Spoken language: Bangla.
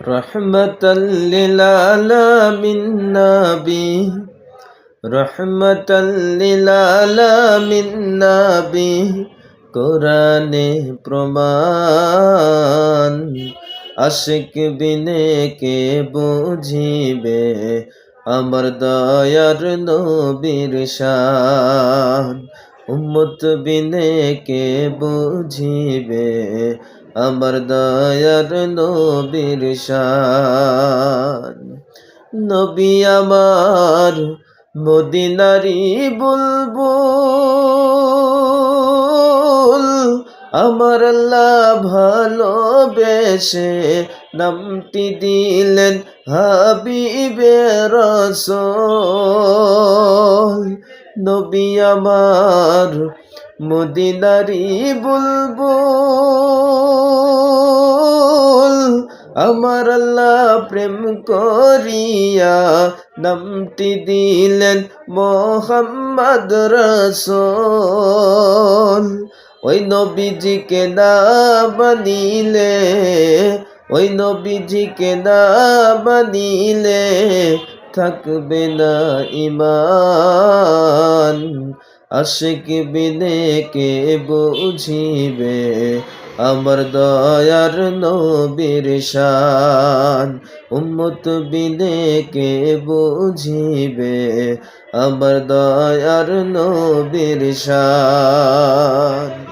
রহমতাল্লিল আলামিন নবী। রহমতাল্লিল আলামিন নবী। কোরআনে আশিক বিনে কে বুঝিবে, আমার দয়ার নবীর শান। উম্মত বিনে কে বুঝিবে আমার দয়ার নবীর নবী আমার মদিনারি বুলবুল আমার আল্লাহ ভালোবেসে নামটি দিলেন হাবিবে রসল নবী আমার মদিনারি বুলবুল আমার আল্লাহ প্রেম করিয়া নামটি দিলেন মোহাম্মদ রসল ওই নবীজিকে না বানিলে ওই নবীজিকে না বানিলে থাকবে না ইমান আশিক বিনে কে বুঝিবে আমার দয়ার নবীর শান। উম্মত বিনে কে বুঝিবে? আমার দয়ার নবীর শান।